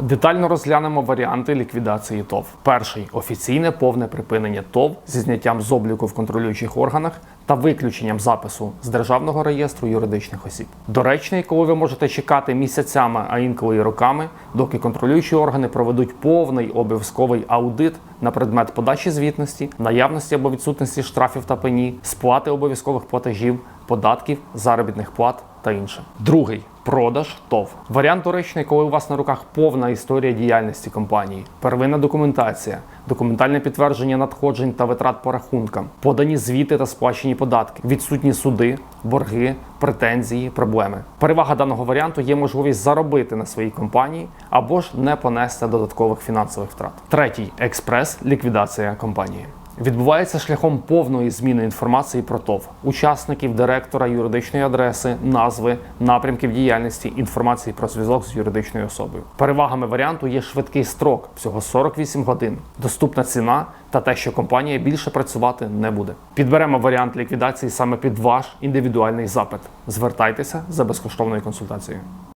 Детально розглянемо варіанти ліквідації ТОВ. Перший офіційне повне припинення ТОВ зі зняттям з обліку в контролюючих органах та виключенням запису з державного реєстру юридичних осіб. Доречний, коли ви можете чекати місяцями, а інколи і роками, доки контролюючі органи проведуть повний обов'язковий аудит на предмет подачі звітності, наявності або відсутності штрафів та пені, сплати обов'язкових платежів, податків, заробітних плат та інше. Другий продаж ТОВ. Варіант доречний, коли у вас на руках повна історія діяльності компанії, первинна документація, документальне підтвердження надходжень та витрат по рахункам, подані звіти та сплачені податки, відсутні суди, борги, претензії, проблеми. Перевага даного варіанту є можливість заробити на своїй компанії або ж не понести додаткових фінансових втрат. Третій експрес ліквідація компанії. Відбувається шляхом повної зміни інформації про ТОВ, учасників, директора, юридичної адреси, назви, напрямків діяльності, інформації про зв'язок з юридичною особою. Перевагами варіанту є швидкий строк, всього 48 годин, доступна ціна та те, що компанія більше працювати не буде. Підберемо варіант ліквідації саме під ваш індивідуальний запит. Звертайтеся за безкоштовною консультацією.